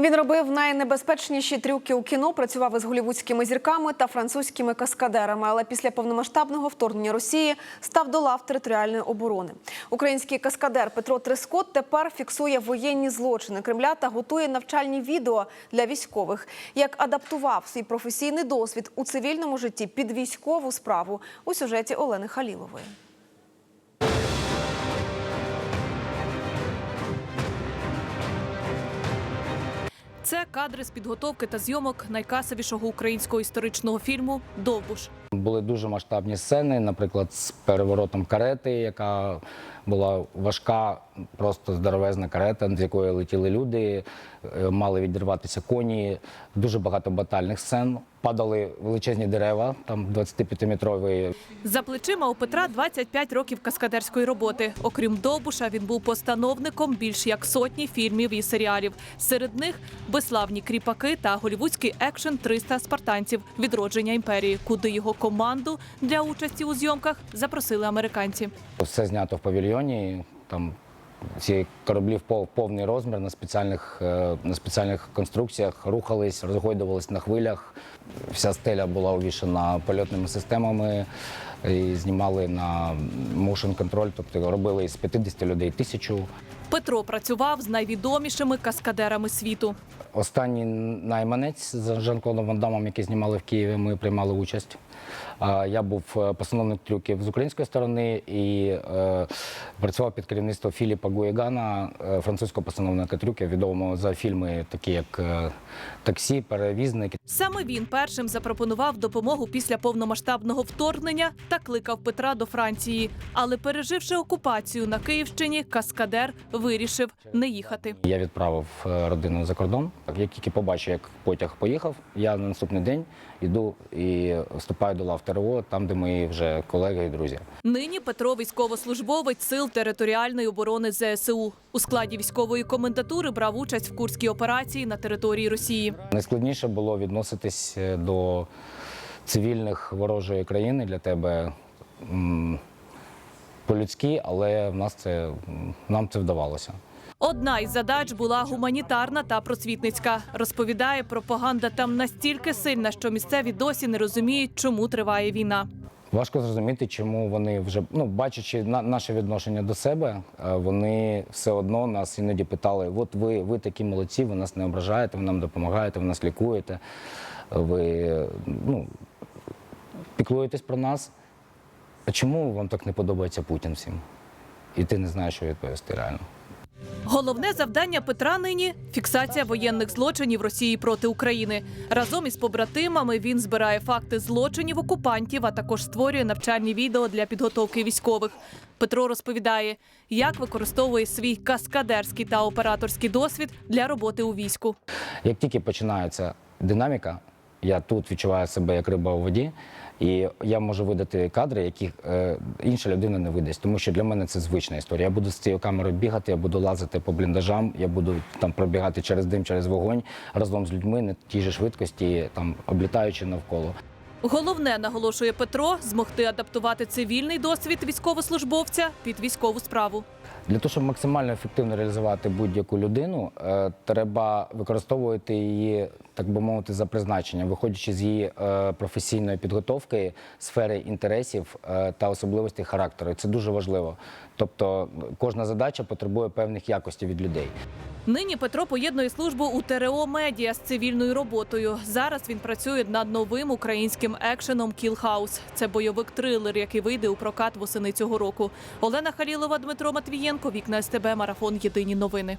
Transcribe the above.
Він робив найнебезпечніші трюки у кіно, працював із голівудськими зірками та французькими каскадерами. Але після повномасштабного вторгнення Росії став до лав територіальної оборони. Український каскадер Петро Трескот тепер фіксує воєнні злочини Кремля та готує навчальні відео для військових. Як адаптував свій професійний досвід у цивільному житті під військову справу у сюжеті Олени Халілової. Це кадри з підготовки та зйомок найкасовішого українського історичного фільму Довбуш. Були дуже масштабні сцени, наприклад, з переворотом карети, яка була важка, просто здоровезна карета, з якої летіли люди, е, мали відірватися коні. Дуже багато батальних сцен. Падали величезні дерева, там 25-метрові. За плечима у Петра 25 років каскадерської роботи. Окрім Довбуша, він був постановником більш як сотні фільмів і серіалів. Серед них безславні кріпаки та голівудський екшен «300 спартанців відродження імперії, куди його команду для участі у зйомках запросили американці. Все знято в павільйоні. Там ці кораблі в повний розмір на спеціальних, е, на спеціальних конструкціях рухались, розгойдувались на хвилях. Вся стеля була увішана польотними системами і знімали на motion control, тобто робили із 50 людей тисячу. Петро працював з найвідомішими каскадерами світу. Останній найманець з Жан-Клодом Ван Дамом, який знімали в Києві, ми приймали участь. Я був е, постановник трюків з української сторони і е, працював під керівництвом Філіпа Гуєгана, е, французького постановника трюків, відомого за фільми, такі як Таксі, Перевізник. Саме він першим запропонував допомогу після повномасштабного вторгнення та кликав Петра до Франції. Але переживши окупацію на Київщині, каскадер вирішив не їхати. Я відправив е, родину за кордон. Як тільки побачив, як потяг поїхав, я на наступний день йду і вступаю до лав ТРО, там, де мої вже колеги і друзі. Нині Петро військовослужбовець сил територіальної оборони ЗСУ. У складі військової комендатури брав участь в курській операції на території Росії. Найскладніше було відноситись е, до цивільних ворожої країни для тебе по-людськи, але в нас це, нам це вдавалося. Одна із задач була гуманітарна та просвітницька. Розповідає, пропаганда там настільки сильна, що місцеві досі не розуміють, чому триває війна. Важко зрозуміти, чому вони вже ну бачачи на наше відношення до себе, е, вони все одно нас іноді питали: от ви, ви такі молодці, ви нас не ображаєте, ви нам допомагаєте, ви нас лікуєте, ви ну, піклуєтесь про нас. А чому вам так не подобається Путін всім? І ти не знаєш, що відповісти реально. Головне завдання Петра нині фіксація воєнних злочинів Росії проти України. Разом із побратимами він збирає факти злочинів окупантів, а також створює навчальні відео для підготовки військових. Петро розповідає, як використовує свій каскадерський та операторський досвід для роботи у війську. Як тільки починається динаміка, я тут відчуваю себе як риба у воді, і я можу видати кадри, яких е, інша людина не видасть. Тому що для мене це звична історія. Я буду з цією камерою бігати, я буду лазити по бліндажам, я буду там пробігати через дим, через вогонь разом з людьми на тій же швидкості, там облітаючи навколо. Головне, наголошує Петро, змогти адаптувати цивільний досвід військовослужбовця під військову справу. Для того, щоб максимально ефективно реалізувати будь-яку людину, е, треба використовувати її, так би мовити, за призначенням, виходячи з її е, професійної підготовки, сфери інтересів е, та особливостей характеру. Це дуже важливо. Тобто кожна задача потребує певних якостей від людей. Нині Петро поєднує службу у ТРО Медіа з цивільною роботою. Зараз він працює над новим українським екшеном Кілхаус. Це бойовик трилер, який вийде у прокат восени цього року. Олена Халілова, Дмитро Матвієнко, вікна СТБ, марафон. Єдині новини.